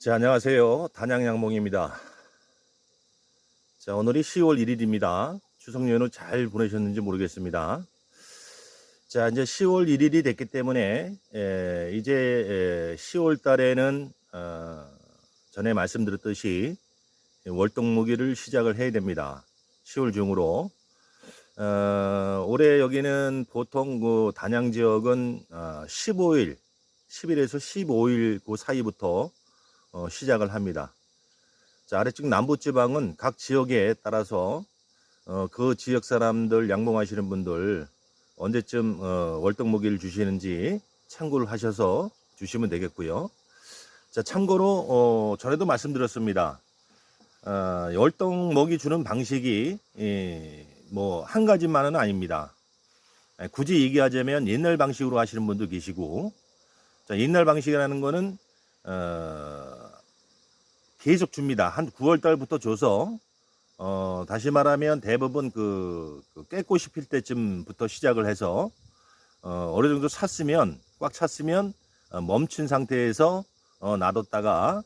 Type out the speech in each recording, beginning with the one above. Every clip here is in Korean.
자, 안녕하세요. 단양양몽입니다. 자, 오늘이 10월 1일입니다. 추석 연휴 잘 보내셨는지 모르겠습니다. 자, 이제 10월 1일이 됐기 때문에, 에, 이제 에, 10월 달에는, 어, 전에 말씀드렸듯이 월동무기를 시작을 해야 됩니다. 10월 중으로. 어, 올해 여기는 보통 그 단양 지역은 어, 15일, 10일에서 15일 그 사이부터 어, 시작을 합니다. 자, 아래쪽 남부지방은 각 지역에 따라서 어, 그 지역 사람들 양봉하시는 분들 언제쯤 어, 월동무기를 주시는지 참고를 하셔서 주시면 되겠고요. 자, 참고로 어, 전에도 말씀드렸습니다. 어, 월동먹이 주는 방식이 뭐한 가지만은 아닙니다. 예, 굳이 얘기하자면 옛날 방식으로 하시는 분도 계시고, 자, 옛날 방식이라는 거는 어, 계속 줍니다. 한 9월 달부터 줘서 어, 다시 말하면 대부분 그, 그 깨꽃이 필 때쯤부터 시작을 해서 어, 어느 정도 찼으면 꽉 찼으면 어, 멈춘 상태에서 어, 놔뒀다가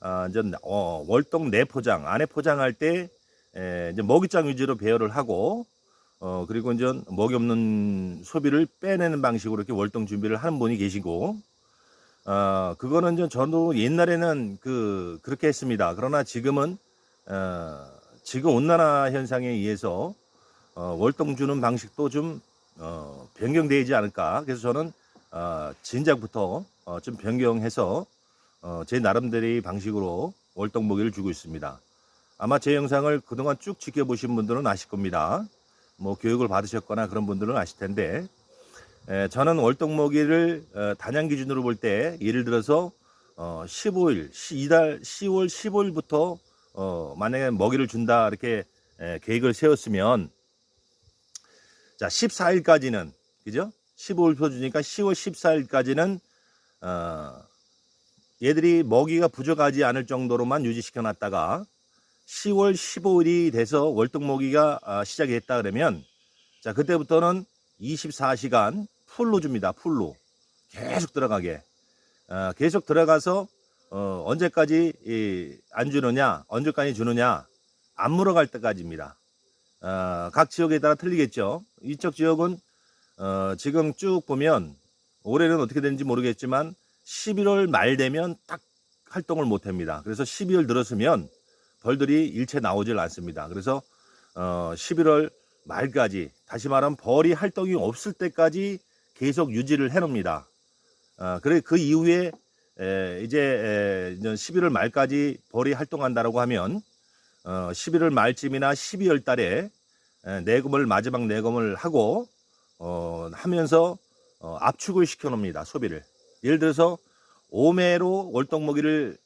아, 이제 어, 월동 내 포장 안에 포장할 때 에, 이제 먹이장 위주로 배열을 하고 어, 그리고 이제 먹이 없는 소비를 빼내는 방식으로 이렇게 월동 준비를 하는 분이 계시고 어, 그거는 좀 저도 옛날에는 그, 그렇게 했습니다. 그러나 지금은, 어, 지금 온난화 현상에 의해서, 어, 월동 주는 방식도 좀, 어, 변경되지 않을까. 그래서 저는, 어, 진작부터, 어, 좀 변경해서, 어, 제 나름대로의 방식으로 월동 먹이를 주고 있습니다. 아마 제 영상을 그동안 쭉 지켜보신 분들은 아실 겁니다. 뭐 교육을 받으셨거나 그런 분들은 아실 텐데, 에, 저는 월동먹이를 어, 단양 기준으로 볼 때 예를 들어서 어, 15일, 시, 이달 10월 15일부터 어, 만약에 먹이를 준다 이렇게 에, 계획을 세웠으면 자 14일까지는 그죠? 15일부터 주니까 10월 14일까지는 어, 얘들이 먹이가 부족하지 않을 정도로만 유지시켜 놨다가 10월 15일이 돼서 월동 먹이가 아, 시작이 됐다 그러면 자 그때부터는 24시간 풀로 줍니다. 풀로 계속 들어가게 어, 계속 들어가서 어, 언제까지 이, 안 주느냐 언제까지 주느냐 안 물어갈 때까지입니다. 어, 각 지역에 따라 틀리겠죠. 이쪽 지역은 어, 지금 쭉 보면 올해는 어떻게 되는지 모르겠지만 11월 말 되면 딱 활동을 못 합니다. 그래서 12월 들었으면 벌들이 일체 나오질 않습니다. 그래서 어, 11월 말까지 다시 말하면 벌이 활동이 없을 때까지 계속 유지를 해놉니다. 어, 그래 그 이후에 에, 이제 에, 11월 말까지 벌이 활동한다라고 하면 어, 11월 말쯤이나 12월 달에 에, 내금을 마지막 내금을 하고 어, 하면서 어, 압축을 시켜 놓습니다. 소비를. 예를 들어서 오매로 월동 먹이를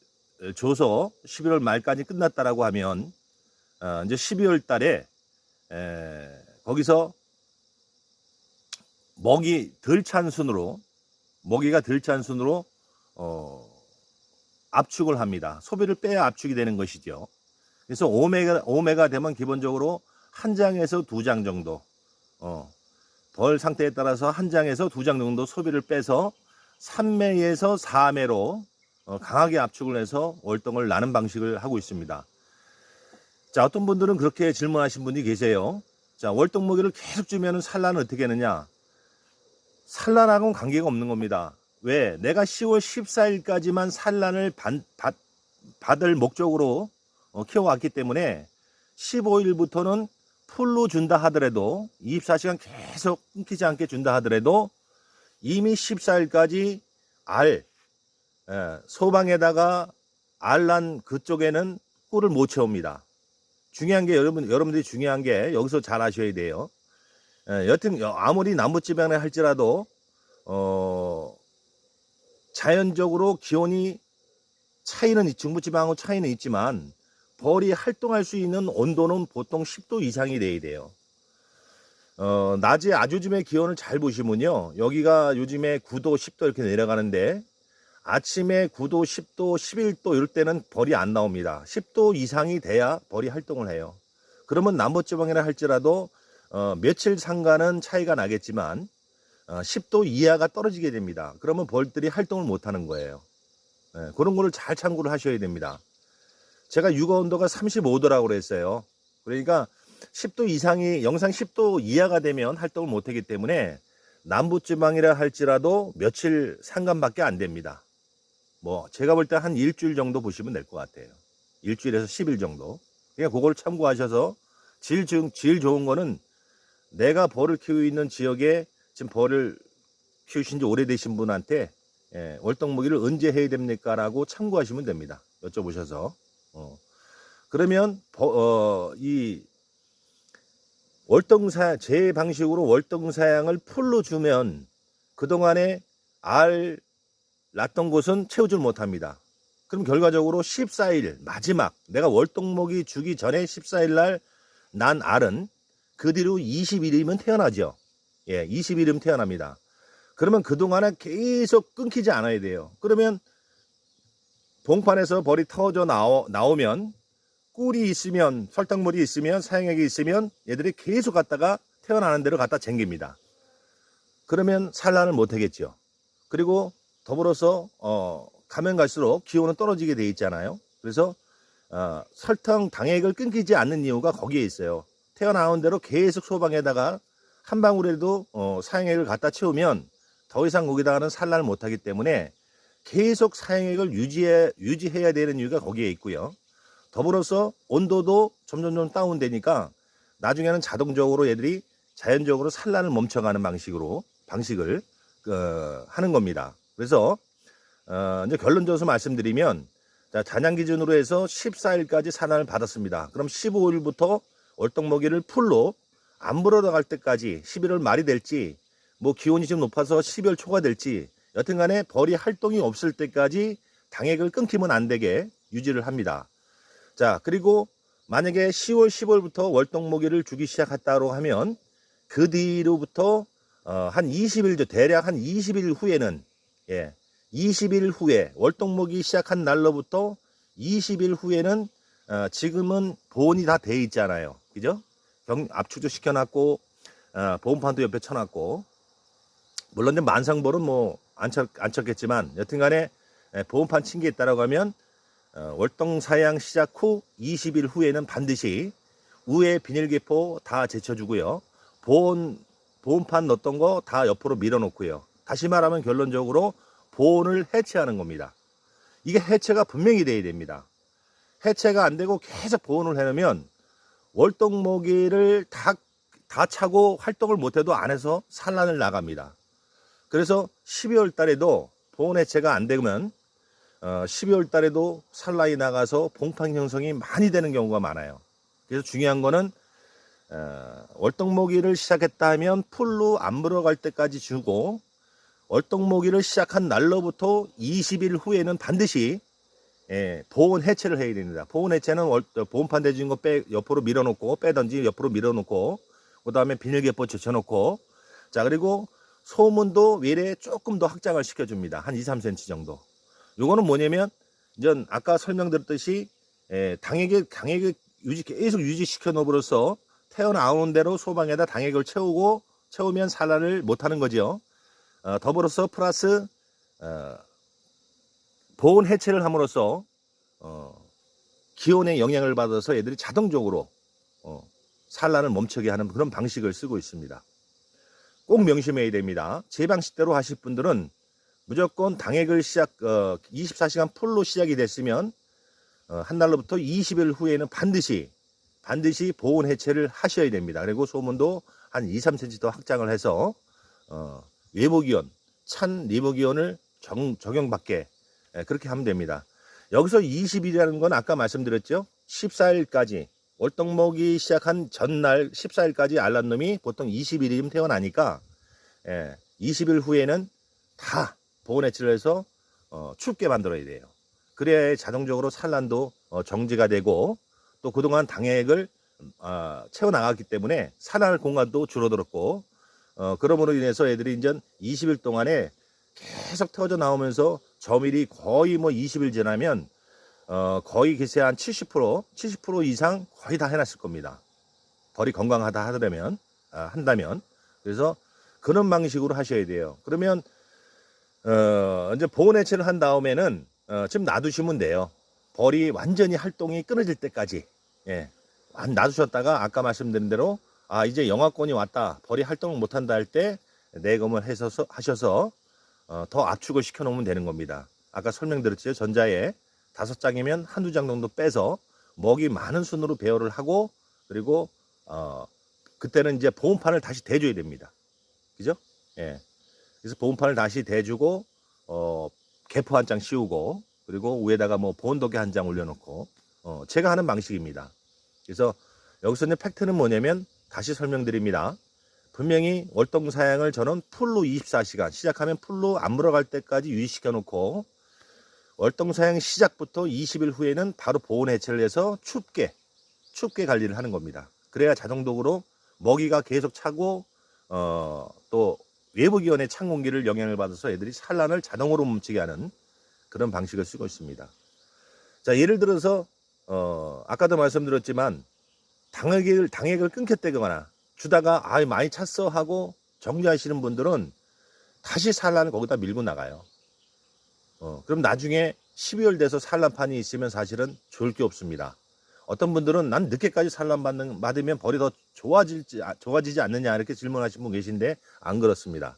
줘서 11월 말까지 끝났다라고 하면 어, 이제 12월 달에 에, 거기서 먹이 덜 찬 순으로 먹이가 덜 찬 순으로 어, 압축을 합니다. 소비를 빼야 압축이 되는 것이죠. 그래서 오메가 오메가 되면 기본적으로 한 장에서 두 장 정도 어, 벌 상태에 따라서 한 장에서 두 장 정도 소비를 빼서 3매에서 4매로 어, 강하게 압축을 해서 월동을 나는 방식을 하고 있습니다. 자, 어떤 분들은 그렇게 질문하신 분이 계세요. 자, 월동 먹이를 계속 주면 산란은 어떻게 하느냐? 산란하고는 관계가 없는 겁니다. 왜? 내가 10월 14일까지만 산란을 받, 받, 받을 목적으로 어, 키워왔기 때문에 15일부터는 풀로 준다 하더라도 24시간 계속 끊기지 않게 준다 하더라도 이미 14일까지 알, 예, 소방에다가 알란 그쪽에는 꿀을 못 채웁니다. 중요한 게 여러분 여러분들이 중요한 게 여기서 잘 아셔야 돼요. 예, 여튼 아무리 남부지방에 할지라도 어 자연적으로 기온이 차이는 중부지방하고 차이는 있지만 벌이 활동할 수 있는 온도는 보통 10도 이상이 돼야 돼요. 어, 낮에 아주 즘에 기온을 잘 보시면요. 여기가 요즘에 9도, 10도 이렇게 내려가는데 아침에 9도, 10도, 11도 이럴 때는 벌이 안 나옵니다. 10도 이상이 돼야 벌이 활동을 해요. 그러면 남부지방이라 할지라도 어, 며칠 상관은 차이가 나겠지만 어, 10도 이하가 떨어지게 됩니다. 그러면 벌들이 활동을 못 하는 거예요. 예, 그런 거를 잘 참고를 하셔야 됩니다. 제가 육아 온도가 35도라고 그랬어요. 그러니까 10도 이상이 영상 10도 이하가 되면 활동을 못 하기 때문에 남부지방이라 할지라도 며칠 상관밖에 안 됩니다. 뭐 제가 볼 때 한 일주일 정도 보시면 될 것 같아요. 일주일에서 10일 정도. 그냥 그걸 참고하셔서 질, 중- 질 좋은 거는 내가 벌을 키우고 있는 지역에 지금 벌을 키우신 지 오래되신 분한테 예, 월동무기를 언제 해야 됩니까? 라고 참고하시면 됩니다. 여쭤보셔서. 어. 그러면 버- 어, 이 월동사 제 방식으로 월동사양을 풀로 주면 그동안에 알 낳던 곳은 채우질 못합니다. 그럼 결과적으로 14일 마지막 내가 월동목이 주기 전에 14일 날 난 알은 그 뒤로 20일이면 태어나죠. 예, 20일이면 태어납니다. 그러면 그동안에 계속 끊기지 않아야 돼요. 그러면 봉판에서 벌이 터져 나오, 나오면 꿀이 있으면 설탕물이 있으면 사양액이 있으면 얘들이 계속 갔다가 태어나는 대로 갖다 쟁깁니다. 그러면 산란을 못 하겠죠. 그리고 더불어서 어, 가면 갈수록 기온은 떨어지게 돼 있잖아요. 그래서 어, 설탕 당액을 끊기지 않는 이유가 거기에 있어요. 태어나온 대로 계속 소방에다가 한 방울에도 어, 사양액을 갖다 채우면 더 이상 거기다가는 산란을 못하기 때문에 계속 사양액을 유지해, 유지해야 되는 이유가 거기에 있고요. 더불어서 온도도 점점점 다운되니까 나중에는 자동적으로 얘들이 자연적으로 산란을 멈춰가는 방식으로 방식을 어, 하는 겁니다. 그래서 어, 이제 결론적으로 말씀드리면 자, 단양 기준으로 해서 14일까지 산란을 받았습니다. 그럼 15일부터 월동 먹이를 풀로 안 불어나갈 때까지 11월 말이 될지 뭐 기온이 좀 높아서 12월 초가 될지 여튼간에 벌이 활동이 없을 때까지 당액을 끊기면 안 되게 유지를 합니다. 자 그리고 만약에 10월 10월부터 월동 먹이를 주기 시작했다고 하면 그 뒤로부터 어, 한 20일 전 대략 한 20일 후에는 예 20일 후에 월동목이 시작한 날로부터 20일 후에는 어, 지금은 보온이 다 돼 있잖아요. 그죠? 경, 압축도 시켜놨고 어, 보온판도 옆에 쳐놨고 물론 이제 만상벌은 뭐안 안 쳤겠지만 여튼간에 예, 보온판 친 게 있다라고 하면 어, 월동 사양 시작 후 20일 후에는 반드시 우에 비닐계포 다 제쳐주고요. 보온 보온판 넣었던 거 다 옆으로 밀어놓고요. 다시 말하면 결론적으로 보온을 해체하는 겁니다. 이게 해체가 분명히 돼야 됩니다. 해체가 안 되고 계속 보온을 해놓으면 월동모기를 다, 다 차고 활동을 못해도 안에서 산란을 나갑니다. 그래서 12월 달에도 보온 해체가 안 되면 어, 12월 달에도 산란이 나가서 봉판 형성이 많이 되는 경우가 많아요. 그래서 중요한 거는 어, 월동모기를 시작했다 하면 풀로 안 불어갈 때까지 주고 월동모기를 시작한 날로부터 20일 후에는 반드시 예, 보온 해체를 해야 됩니다. 보온 해체는 보온판 대준 거 빼, 옆으로 밀어놓고 빼든지 옆으로 밀어놓고 그 다음에 비닐계포 제쳐놓고 자 그리고 소문도 외래 조금 더 확장을 시켜줍니다. 한 2, 3cm 정도. 요거는 뭐냐면 이제 아까 설명드렸듯이 예, 당액을 당액을 유지 계속 유지시켜 놓으로써 태어나오는 대로 소방에다 당액을 채우고 채우면 산란을 못하는 거지요. 어, 더불어서 플러스 어, 보온 해체를 함으로써 어, 기온의 영향을 받아서 애들이 자동적으로 어, 산란을 멈추게 하는 그런 방식을 쓰고 있습니다. 꼭 명심해야 됩니다. 제 방식대로 하실 분들은 무조건 당액을 시작 어, 24시간 풀로 시작이 됐으면 어, 한 달로부터 20일 후에는 반드시 반드시 보온 해체를 하셔야 됩니다. 그리고 소문도 한 2, 3cm 더 확장을 해서 어, 외부 기온, 찬 내부 기온을 정, 적용받게 예, 그렇게 하면 됩니다. 여기서 20일이라는 건 아까 말씀드렸죠. 14일까지 월동목이 시작한 전날 14일까지 알란 놈이 보통 20일이면 태어나니까 예, 20일 후에는 다 보온 해체를 해서 어, 춥게 만들어야 돼요. 그래야 자동적으로 산란도 어, 정지가 되고 또 그동안 당액을 어, 채워 나갔기 때문에 산할 공간도 줄어들었고 어, 그러므로 인해서 애들이 이제 20일 동안에 계속 터져 나오면서 점일이 거의 뭐 20일 지나면 어, 거의 기세 한 70%, 70% 이상 거의 다 해놨을 겁니다. 벌이 건강하다 하더라면, 아, 한다면. 그래서 그런 방식으로 하셔야 돼요. 그러면, 어, 이제 보온 해체를 한 다음에는 어, 좀 놔두시면 돼요. 벌이 완전히 활동이 끊어질 때까지. 예. 완 놔두셨다가 아까 말씀드린 대로 아 이제 영하권이 왔다. 벌이 활동을 못한다 할 때 내검을 해서 하셔서 어, 더 압축을 시켜 놓으면 되는 겁니다. 아까 설명드렸죠. 전자에 다섯 장이면 한두 장 정도 빼서 먹이 많은 순으로 배열을 하고 그리고 어, 그때는 이제 보온판을 다시 대줘야 됩니다. 그죠? 예. 그래서 보온판을 다시 대주고 어, 개포 한 장 씌우고 그리고 위에다가 뭐 보온도개 한장 올려놓고 어, 제가 하는 방식입니다. 그래서 여기서 이제 팩트는 뭐냐면 다시 설명드립니다. 분명히 월동 사양을 저는 풀로 24시간 시작하면 풀로 안 물어갈 때까지 유지시켜 놓고 월동 사양 시작부터 20일 후에는 바로 보온 해체를 해서 춥게 춥게 관리를 하는 겁니다. 그래야 자동적으로 먹이가 계속 차고 어, 또 외부 기온의 찬 공기를 영향을 받아서 애들이 산란을 자동으로 멈추게 하는 그런 방식을 쓰고 있습니다. 자 예를 들어서 어, 아까도 말씀드렸지만 당액을 당액을 끊겼다거나 주다가 아 많이 찼어 하고 정리하시는 분들은 다시 산란을 거기다 밀고 나가요. 어, 그럼 나중에 12월 돼서 산란판이 있으면 사실은 좋을 게 없습니다. 어떤 분들은 난 늦게까지 산란 받는, 받으면 벌이 더 좋아질지, 아, 좋아지지 않느냐 이렇게 질문하신 분 계신데 안 그렇습니다.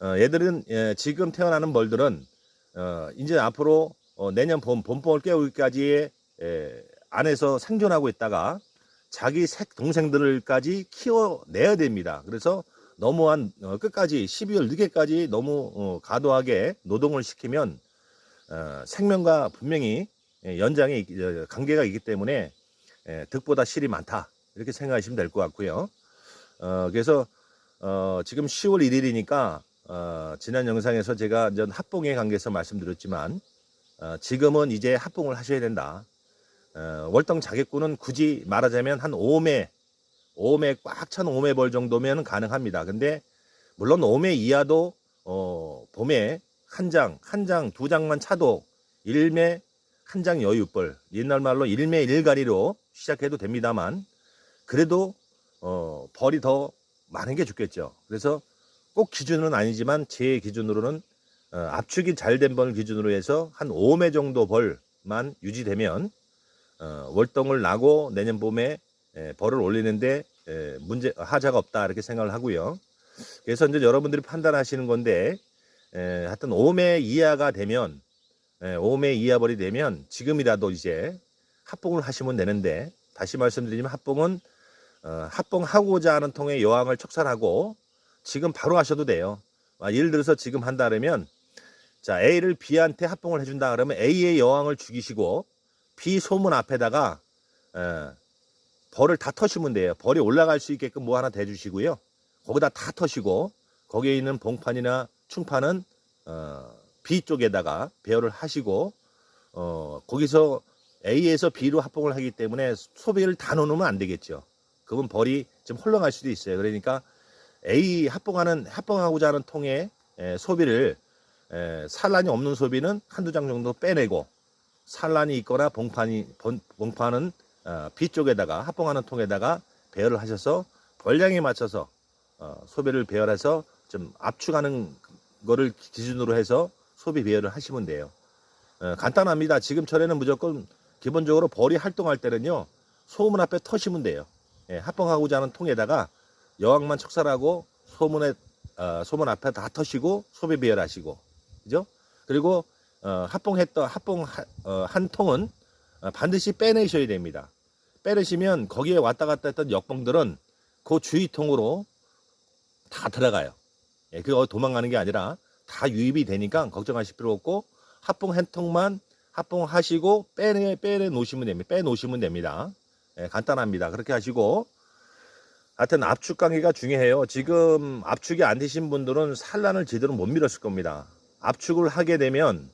어, 얘들은 예, 지금 태어나는 벌들은 어, 이제 앞으로 어, 내년 봄, 봄봉을 깨우기까지의 에, 안에서 생존하고 있다가 자기 색 동생들까지 키워내야 됩니다. 그래서 너무한 어, 끝까지 12월 늦게까지 너무 어, 과도하게 노동을 시키면 어, 생명과 분명히 예, 연장의 있- 어, 관계가 있기 때문에 예, 득보다 실이 많다 이렇게 생각하시면 될 것 같고요. 어, 그래서 어, 지금 10월 1일이니까 어, 지난 영상에서 제가 전 합봉에 관계해서 말씀드렸지만 어, 지금은 이제 합봉을 하셔야 된다. 어, 월동 자객구는 굳이 말하자면 한 5매, 5매 꽉 찬 5매 벌 정도면 가능합니다. 근데 물론 5매 이하도 어, 봄에 한 장, 한 장, 두 장만 차도 1매 한 장 여유벌, 옛날 말로 1매 1가리로 시작해도 됩니다만 그래도 어, 벌이 더 많은 게 좋겠죠. 그래서 꼭 기준은 아니지만 제 기준으로는 어, 압축이 잘 된 벌 기준으로 해서 한 5매 정도 벌만 유지되면 어, 월동을 나고 내년 봄에 에, 벌을 올리는데 에, 문제 하자가 없다 이렇게 생각을 하고요. 그래서 이제 여러분들이 판단하시는 건데 에, 하여튼 5매 이하가 되면 에, 5매 이하 벌이 되면 지금이라도 이제 합봉을 하시면 되는데 다시 말씀드리면 합봉은 어, 합봉하고자 하는 통에 여왕을 척살하고 지금 바로 하셔도 돼요. 아, 예를 들어서 지금 한다 그러면 자 A를 B한테 합봉을 해준다 그러면 A의 여왕을 죽이시고 B 소문 앞에다가 에, 벌을 다 터시면 돼요. 벌이 올라갈 수 있게끔 뭐 하나 대주시고요. 거기다 다 터시고 거기에 있는 봉판이나 충판은 어, B 쪽에다가 배열을 하시고 어, 거기서 A에서 B로 합봉을 하기 때문에 소비를 다 넣으면 안 되겠죠. 그건 벌이 좀 헐렁할 수도 있어요. 그러니까 A 합봉하는 합봉하고자 하는 통에 에, 소비를 에, 산란이 없는 소비는 한두 장 정도 빼내고 산란이 있거나 봉판이 본- 봉판은 어, B 쪽에다가 합봉하는 통에다가 배열을 하셔서 벌량에 맞춰서 어, 소비를 배열해서 좀 압축하는 거를 기준으로 해서 소비 배열을 하시면 돼요. 어, 간단합니다. 지금철에는 무조건 기본적으로 벌이 활동할 때는요 소문 앞에 터시면 돼요. 예, 합봉하고자 하는 통에다가 여왕만 척살하고 소문에 어, 소문 앞에 다 터시고 소비 배열하시고 그죠? 그리고 어, 합봉했던 합봉 하- 어, 한 통은 어, 반드시 빼내셔야 됩니다. 빼내시면 거기에 왔다 갔다 했던 역봉들은 그 주위 통으로 다 들어가요. 예, 그거 도망가는 게 아니라 다 유입이 되니까 걱정하실 필요 없고 합봉 한 통만 합봉하시고 빼내 빼내 놓으시면 됩니다. 빼 놓으시면 됩니다. 예, 간단합니다. 그렇게 하시고 하여튼 압축 관계가 중요해요. 지금 압축이 안 되신 분들은 산란을 제대로 못 밀었을 겁니다. 압축을 하게 되면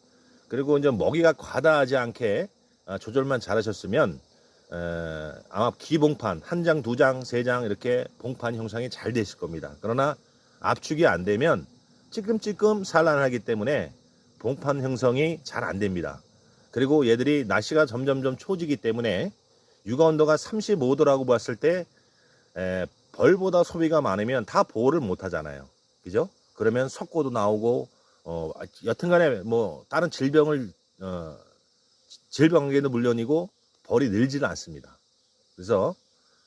그리고 이제 먹이가 과다하지 않게 아, 조절만 잘하셨으면 에, 아마 기봉판 한 장, 두 장, 세 장 이렇게 봉판 형성이 잘 됐을 겁니다. 그러나 압축이 안 되면 찌끔찌끔 산란하기 때문에 봉판 형성이 잘 안 됩니다. 그리고 얘들이 날씨가 점점점 추워지기 때문에 육아 온도가 35도라고 봤을 때 에, 벌보다 소비가 많으면 다 보호를 못 하잖아요. 그죠? 그러면 석고도 나오고 어, 여튼간에 뭐 다른 질병을 어, 질병에도 물론이고 벌이 늘지는 않습니다. 그래서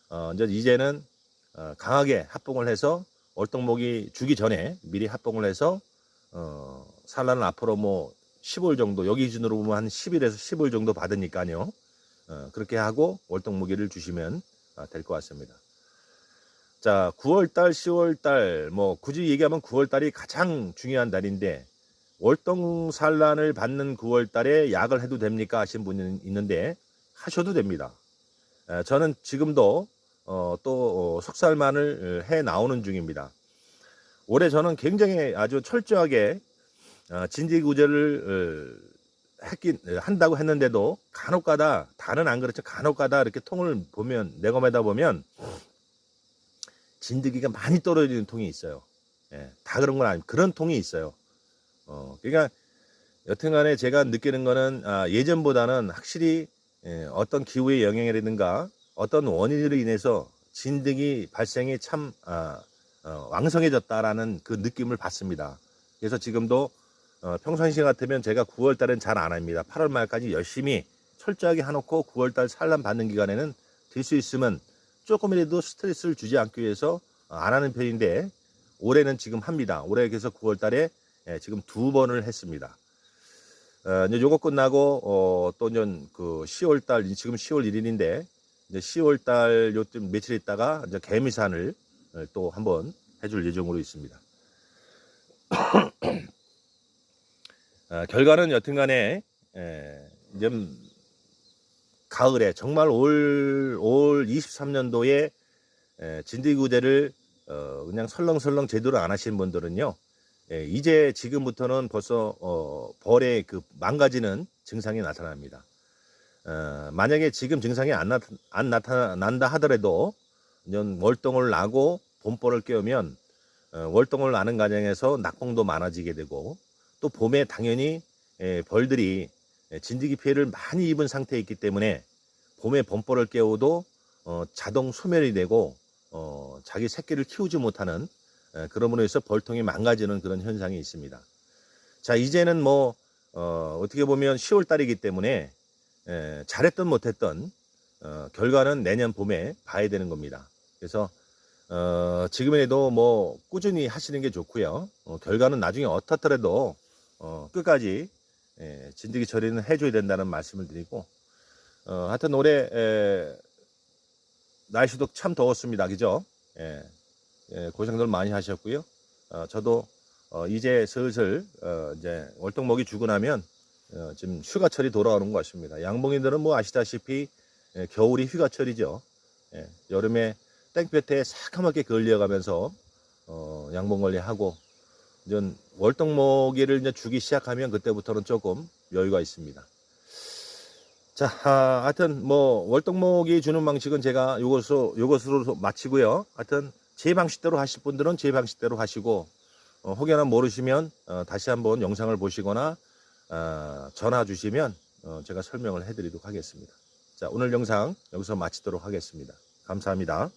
어, 이제 이제는 어, 강하게 합봉을 해서 월동목이 주기 전에 미리 합봉을 해서 어, 산란은 앞으로 뭐 10월 정도 여기 기준으로 보면 한 10일에서 10월 정도 받으니까요. 어, 그렇게 하고 월동 무기를 주시면 아, 될것 같습니다. 자, 9월달, 10월달, 뭐 굳이 얘기하면 9월달이 가장 중요한 달인데 월동 산란을 받는 9월달에 약을 해도 됩니까 하신 분이 있는데 하셔도 됩니다. 에, 저는 지금도 어, 또 어, 속살만을 해 나오는 중입니다. 올해 저는 굉장히 아주 철저하게 어, 진지구제를 어, 했긴 한다고 했는데도 간혹가다 다는 안 그렇죠 간혹가다 이렇게 통을 보면 내검에다 보면 진드기가 많이 떨어지는 통이 있어요. 예, 다 그런 건 아니고 그런 통이 있어요. 어, 그러니까 여튼간에 제가 느끼는 거는 아, 예전보다는 확실히 예, 어떤 기후의 영향이라든가 어떤 원인으로 인해서 진드기 발생이 참 아, 어, 왕성해졌다라는 그 느낌을 받습니다. 그래서 지금도 어, 평상시 같으면 제가 9월 달엔 잘 안 합니다. 8월 말까지 열심히 철저하게 해놓고 9월 달 산란 받는 기간에는 될 수 있으면 조금이라도 스트레스를 주지 않기 위해서 어, 안 하는 편인데 올해는 지금 합니다. 올해 그래서 9월 달에 예, 지금 두 번을 했습니다. 어, 이제 요거 끝나고 어, 또 이제 그 10월 달 지금 10월 1일인데 이제 10월 달 요쯤 며칠 있다가 이제 개미산을 어, 또 한번 해줄 예정으로 있습니다. 어, 결과는 여튼간에 에, 이제 가을에 정말 올, 올 23년도에 진드기구제를 어, 그냥 설렁설렁 제대로 안 하신 분들은요, 예, 이제 지금부터는 벌써 어, 벌에 그 망가지는 증상이 나타납니다. 어, 만약에 지금 증상이 안, 나, 안 나타난다 하더라도 월동을 나고 봄벌을 깨우면 어, 월동을 나는 과정에서 낙공도 많아지게 되고 또 봄에 당연히 예, 벌들이 예, 진드기 피해를 많이 입은 상태에 있기 때문에 봄에 봄벌을 깨워도 어, 자동 소멸이 되고 어, 자기 새끼를 키우지 못하는 에, 그러므로 해서 벌통이 망가지는 그런 현상이 있습니다. 자 이제는 뭐 어, 어떻게 보면 10월 달이기 때문에 에, 잘했던 못했던 어, 결과는 내년 봄에 봐야 되는 겁니다. 그래서 어, 지금에도 뭐 꾸준히 하시는 게 좋고요. 어, 결과는 나중에 어떻더라도 어, 끝까지 예, 진드기 처리는 해줘야 된다는 말씀을 드리고 어, 하여튼 올해 에, 날씨도 참 더웠습니다. 그죠? 예, 예, 고생들 많이 하셨고요. 어, 저도 어, 이제 슬슬 어, 이제 월동목이 주고 나면 어, 지금 휴가철이 돌아오는 것 같습니다. 양봉인들은 뭐 아시다시피 예, 겨울이 휴가철이죠. 예, 여름에 땡볕에 새카맣게 걸려가면서 어, 양봉 관리하고 이제 월동목이를 이제 주기 시작하면 그때부터는 조금 여유가 있습니다. 자, 아, 하여튼 뭐 월동목이 주는 방식은 제가 요것으로 요것으로 마치고요. 하여튼 제 방식대로 하실 분들은 제 방식대로 하시고 어, 혹여나 모르시면 어, 다시 한번 영상을 보시거나 어, 전화 주시면 어, 제가 설명을 해드리도록 하겠습니다. 자, 오늘 영상 여기서 마치도록 하겠습니다. 감사합니다.